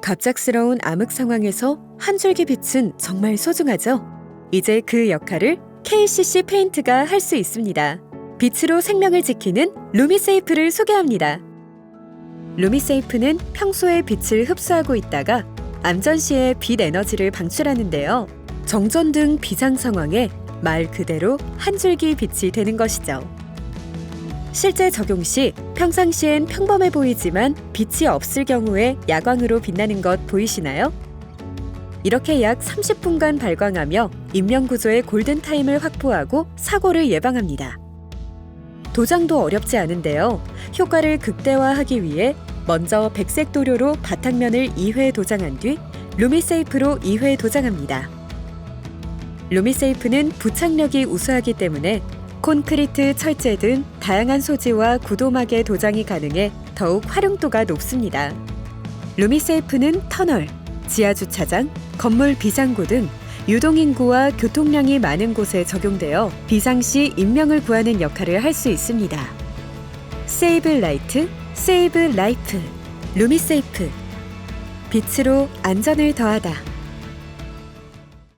갑작스러운 암흑 상황에서 한 줄기 빛은 정말 소중하죠. 이제 그 역할을 KCC 페인트가 할 수 있습니다. 빛으로 생명을 지키는 루미세이프를 소개합니다. 루미세이프는 평소에 빛을 흡수하고 있다가 암전 시에 빛 에너지를 방출하는데요. 정전 등 비상 상황에 말 그대로 한 줄기 빛이 되는 것이죠. 실제 적용 시 평상시엔 평범해 보이지만 빛이 없을 경우에 야광으로 빛나는 것 보이시나요? 이렇게 약 30분간 발광하며 인명 구조의 골든 타임을 확보하고 사고를 예방합니다. 도장도 어렵지 않은데요. 효과를 극대화하기 위해 먼저 백색 도료로 바탕면을 2회 도장한 뒤 루미세이프로 2회 도장합니다. 루미세이프는 부착력이 우수하기 때문에 콘크리트, 철제 등 다양한 소지와 구도막의 도장이 가능해 더욱 활용도가 높습니다. 루미세이프는 터널, 지하 주차장, 건물 비상구 등 유동인구와 교통량이 많은 곳에 적용되어 비상시 인명을 구하는 역할을 할 수 있습니다. 세이브 라이트, 세이브 라이프, 루미세이프. 빛으로 안전을 더하다.